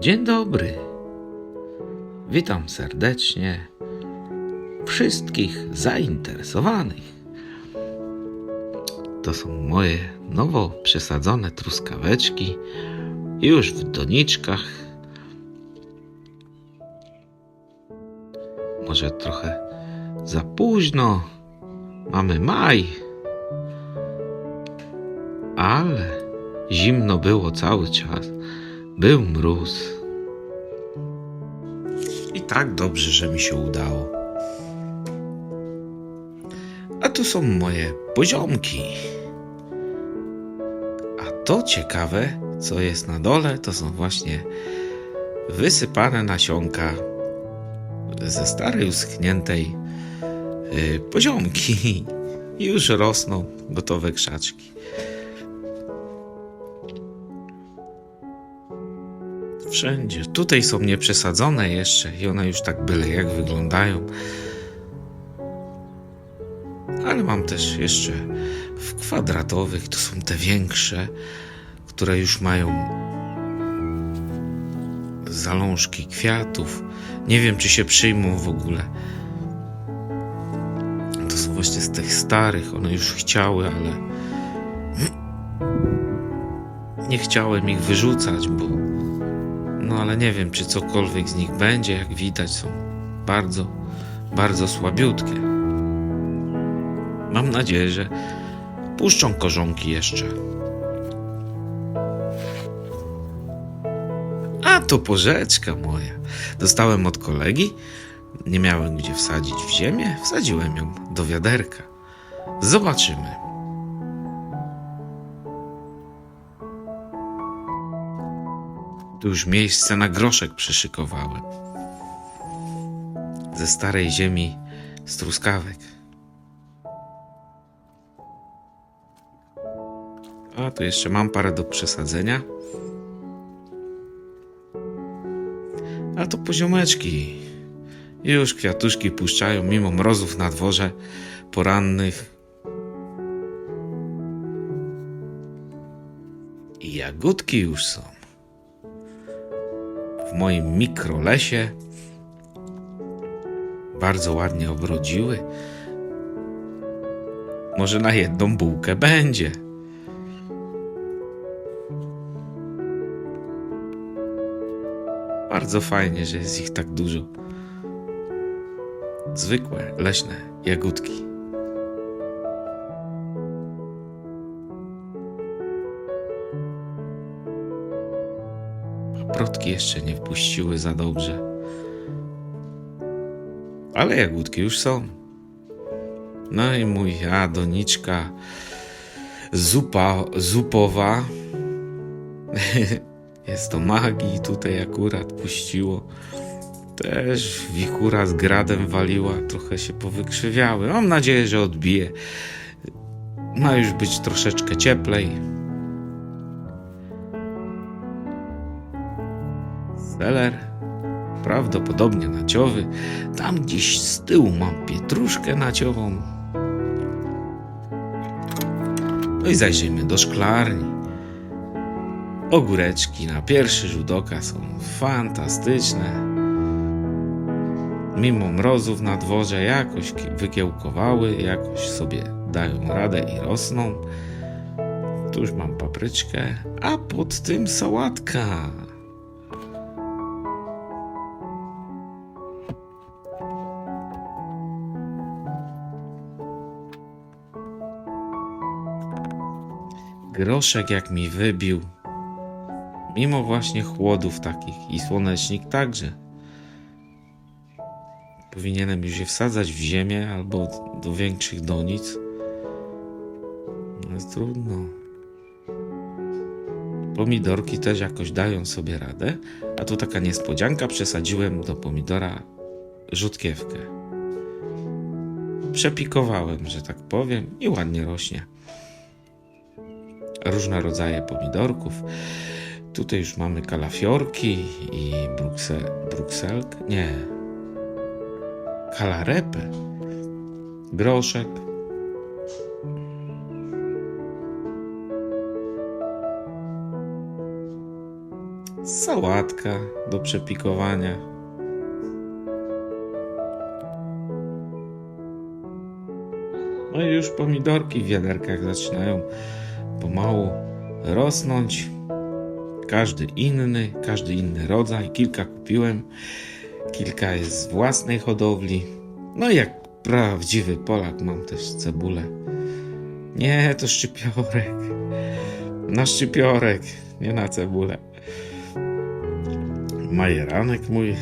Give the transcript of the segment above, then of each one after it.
Dzień dobry. Witam serdecznie wszystkich zainteresowanych. To są moje nowo przesadzone truskaweczki, już w doniczkach. Może trochę za późno. Mamy maj. Ale zimno było cały czas. Był mróz. I tak dobrze, że mi się udało. A tu są moje poziomki. A to ciekawe, co jest na dole, to są właśnie wysypane nasionka ze starej, uschniętej y, poziomki. Już rosną gotowe krzaczki. Wszędzie. Tutaj są nieprzesadzone jeszcze i one już tak byle jak wyglądają. Ale mam też jeszcze w kwadratowych, to są te większe, które już mają zalążki kwiatów. Nie wiem, czy się przyjmą w ogóle. To są właśnie z tych starych, one już chciały, ale nie chciałem ich wyrzucać, bo no ale nie wiem, czy cokolwiek z nich będzie. Jak widać, są bardzo, bardzo słabiutkie. Mam nadzieję, że puszczą korzonki jeszcze. A to porzeczka moja. Dostałem od kolegi. Nie miałem gdzie wsadzić w ziemię. Wsadziłem ją do wiaderka. Zobaczymy. Tu już miejsce na groszek przyszykowałem. Ze starej ziemi z truskawek. A tu jeszcze mam parę do przesadzenia. A to poziomeczki. Już kwiatuszki puszczają mimo mrozów na dworze porannych. I jagódki już są moim mikrolesie. Bardzo ładnie obrodziły. Może na jedną bułkę będzie. Bardzo fajnie, że jest ich tak dużo. Zwykłe, leśne jagódki. Protki jeszcze nie wpuściły za dobrze. Ale jagódki już są. No i mój a doniczka zupa zupowa. Jest to magii tutaj akurat puściło. Też wichura z gradem waliła, trochę się powykrzywiały. Mam nadzieję, że odbije. Ma już być troszeczkę cieplej. Seler, prawdopodobnie naciowy. Tam gdzieś z tyłu mam pietruszkę naciową. No i zajrzyjmy do szklarni. Ogóreczki na pierwszy rzut oka są fantastyczne. Mimo mrozów na dworze jakoś wykiełkowały, jakoś sobie dają radę i rosną. Tu już mam papryczkę, a pod tym sałatka. Groszek jak mi wybił. Mimo właśnie chłodów takich i słonecznik także. Powinienem już je wsadzać w ziemię albo do większych donic. No trudno. Pomidorki też jakoś dają sobie radę. A tu taka niespodzianka, przesadziłem do pomidora rzutkiewkę. Przepikowałem, że tak powiem, i ładnie rośnie różne rodzaje pomidorków. Tutaj już mamy kalafiorki i bruksel, brukselkę, nie, kalarepę, groszek. Sałatka do przepikowania. No i już pomidorki w wiaderkach zaczynają pomału rosnąć. Każdy inny, każdy inny rodzaj. Kilka kupiłem, kilka jest z własnej hodowli. No jak prawdziwy Polak mam też cebulę. Nie, to szczypiorek. Na szczypiorek, nie na cebulę. Majeranek mój.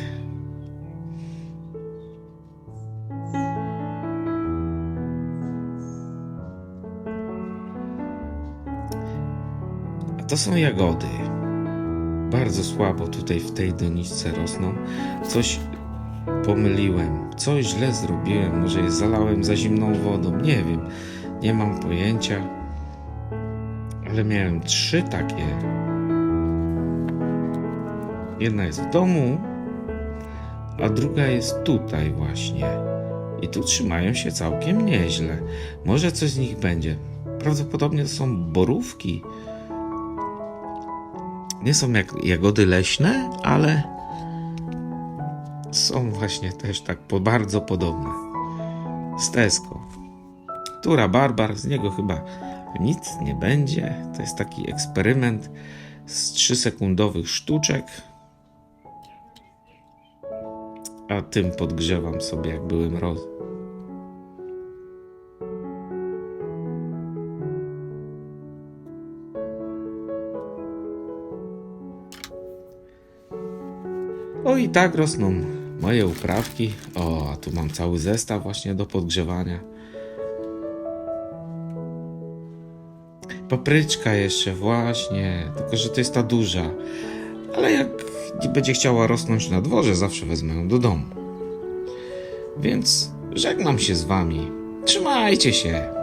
To są jagody. Bardzo słabo tutaj w tej doniczce rosną. Coś pomyliłem, coś źle zrobiłem, może je zalałem za zimną wodą, nie wiem, nie mam pojęcia. Ale miałem trzy takie. Jedna jest w domu, a druga jest tutaj właśnie. I tu trzymają się całkiem nieźle. Może coś z nich będzie. Prawdopodobnie to są borówki. Nie są jak jagody leśne, ale są właśnie też tak po bardzo podobne. Z Tesco. Tura Barbar, z niego chyba nic nie będzie. To jest taki eksperyment z 3-sekundowych sztuczek. A tym podgrzewam sobie, jak były mrozy. O i tak rosną moje uprawki. O, a tu mam cały zestaw właśnie do podgrzewania. Papryczka jeszcze właśnie, tylko że to jest ta duża. Ale jak będzie chciała rosnąć na dworze, zawsze wezmę ją do domu. Więc żegnam się z wami. Trzymajcie się.